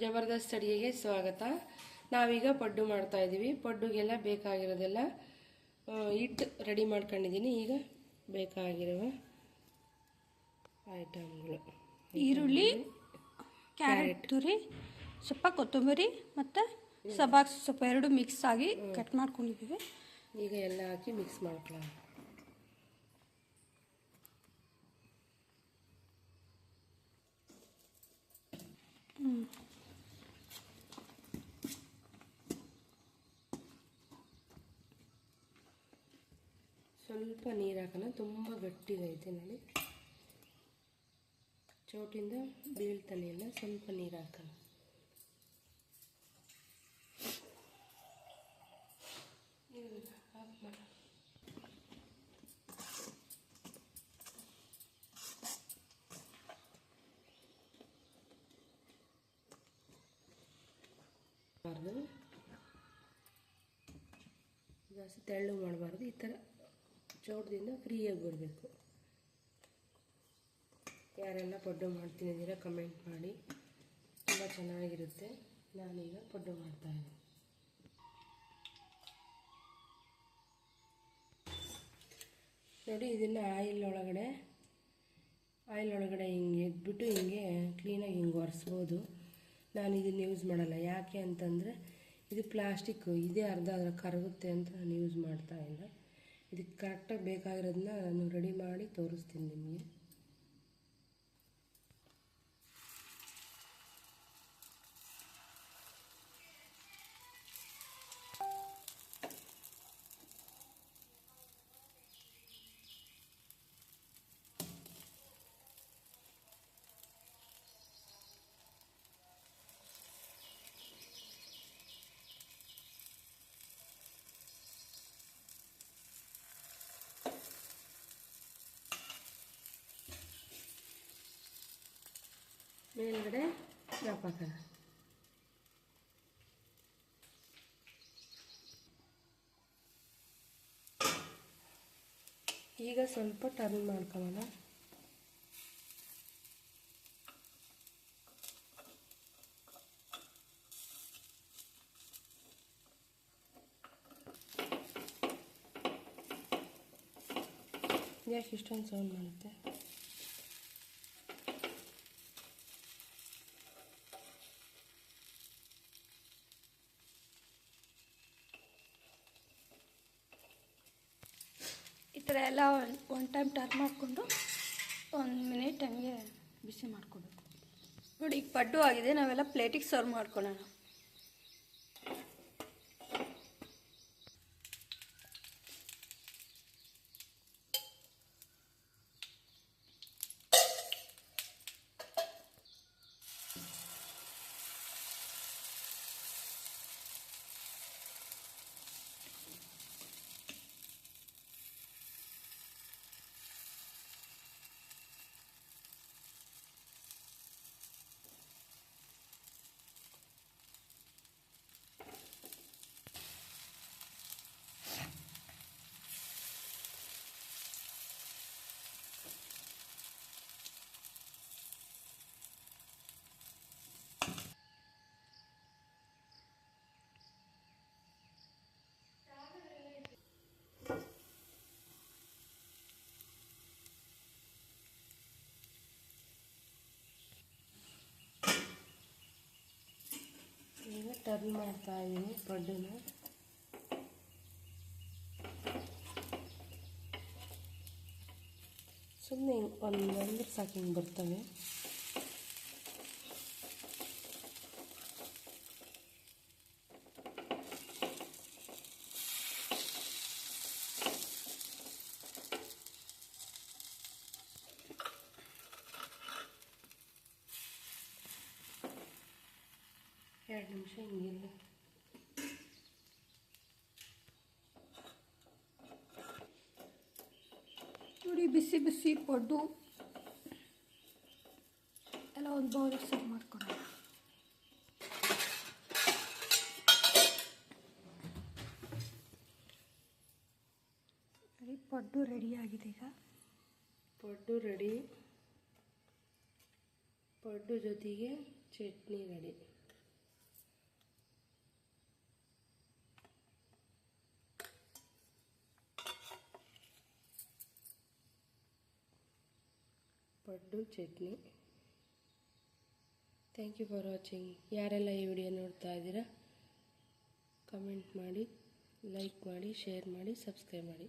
ಜಬರ್ದಸ್ತ್ ಅಡಿಗೆಗೆ ಸ್ವಾಗತ. ನಾವೀಗ ಪಡ್ಡು ಮಾಡ್ತಾ ಇದ್ದೀವಿ. ಪಡ್ಡುಗೆಲ್ಲ ಬೇಕಾಗಿರೋದೆಲ್ಲ ಹಿಟ್ಟು ರೆಡಿ ಮಾಡ್ಕೊಂಡಿದ್ದೀನಿ. ಈಗ ಬೇಕಾಗಿರುವ ಐಟಮ್ಗಳು ಈರುಳ್ಳಿ ಕ್ಯಾರೆಟ್ ತುರಿ ಸ್ವಲ್ಪ ಕೊತ್ತಂಬರಿ ಮತ್ತು ಸಬಾಕ್ ಸ್ವಲ್ಪ ಎರಡು ಮಿಕ್ಸ್ ಆಗಿ ಕಟ್ ಮಾಡ್ಕೊಂಡಿದ್ದೀವಿ. ಈಗ ಎಲ್ಲ ಹಾಕಿ ಮಿಕ್ಸ್ ಮಾಡ್ಕೊಳ್ಳೋಣ. ಸ್ವಲ್ಪ ನೀರು ಹಾಕೋಣ ತುಂಬ ಗಟ್ಟಿಗೈತೆ ನೋಡಿ. ಚೌಟಿಂದ ಬೀಳ್ತಾನೆ ಇಲ್ಲ ಸ್ವಲ್ಪ ನೀರು ಹಾಕೋಣ ಜಾಸ್ತಿ ತೆಳ್ಳು ಮಾಡಬಾರ್ದು, ಈ ಥರ ಚೌಟದಿಂದ ಫ್ರೀಯಾಗಿ ಬರಬೇಕು ಯಾರೆಲ್ಲ ಪಡ್ಡು ಮಾಡ್ತಿದ್ದೀರಾ ಕಮೆಂಟ್ ಮಾಡಿ. ತುಂಬ ಚೆನ್ನಾಗಿರುತ್ತೆ. ನಾನೀಗ ಪಡ್ಡು ಮಾಡ್ತಾಯಿದ್ದೀನಿ ನೋಡಿ, ಇದನ್ನು ಆಯಿಲ್ ಒಳಗಡೆ ಆಯಿಲ್ ಒಳಗಡೆ ಹಿಂಗೆ ಎದ್ಬಿಟ್ಟು ಹಿಂಗೆ ಕ್ಲೀನಾಗಿ ಹಿಂಗೆ ಒರೆಸ್ಬೋದು. ನಾನು ಇದನ್ನು ಯೂಸ್ ಮಾಡಲ್ಲ. ಯಾಕೆ ಅಂತಂದರೆ ಇದು ಪ್ಲಾಸ್ಟಿಕ್ಕು ಇದೇ ಅರ್ಧ ಅದ್ರ ಕರಗುತ್ತೆ ಅಂತ ನಾನು ಯೂಸ್ ಮಾಡ್ತಾ ಇಲ್ಲ. ಇದಕ್ಕೆ ಕರೆಕ್ಟಾಗಿ ಬೇಕಾಗಿರೋದನ್ನ ನಾನು ರೆಡಿ ಮಾಡಿ ತೋರಿಸ್ತೀನಿ ನಿಮಗೆ. ಮೇಲ್ಗಡೆ ಹಾಕೋಣ ಈಗ ಸ್ವಲ್ಪ ಟರ್ನ್ ಮಾಡ್ಕೊಳ್ಳೋಣ. ಯಾಕೆ ಇಷ್ಟೊಂದು ಸೌಂಡ್ ಮಾಡುತ್ತೆ. ಥರ ಎಲ್ಲ ಒನ್ ಟೈಮ್ ಟರ್ನ್ ಮಾಡಿಕೊಂಡು ಒಂದು ಮಿನಿಟ್ ಹಂಗೆ ಬಿಸಿ ಮಾಡ್ಕೋಬೇಕು. ನೋಡಿ, ಈಗ ಪಡ್ಡು ಆಗಿದೆ, ನಾವೆಲ್ಲ ಪ್ಲೇಟಿಗೆ ಸರ್ವ್ ಮಾಡ್ಕೊಳ್ಳೋಣ ಈಗ ಟರ್ನ್ ಮಾಡ್ತಾ ಇದ್ದೀನಿ ಪಡ್ಡುನ ಸುಮ್ಮನೆ ಒಂದು ಒಂದು ಸಾಕು ಬರ್ತವೆ. ಎರಡು ನಿಮಿಷ ಹಿಂಗಿಲ್ಲ ನೋಡಿ, ಬಿಸಿ ಬಿಸಿ ಪಡ್ಡು. ಎಲ್ಲ ಒಂದು ಬೌಲಿಗೆ ಸರ್ವ್ ಮಾಡ್ಕೊಳ್ಳೋಣ ನೋಡಿ ಪಡ್ಡು ಆಗಿದೆ ಈಗ. ಪಡ್ಡು ರೆಡಿ ಪಡ್ಡು ಜೊತೆಗೆ chutney ready paddu chutney. Thank you for watching ಯಾರೆಲ್ಲ ಈ ವಿಡಿಯೋ ನೋಡ್ತಾ ಇದ್ದೀರಾ? ಕಮೆಂಟ್ ಮಾಡಿ ಲೈಕ್ ಮಾಡಿ ಶೇರ್ ಮಾಡಿ ಸಬ್ಸ್ಕ್ರೈಬ್ ಮಾಡಿ.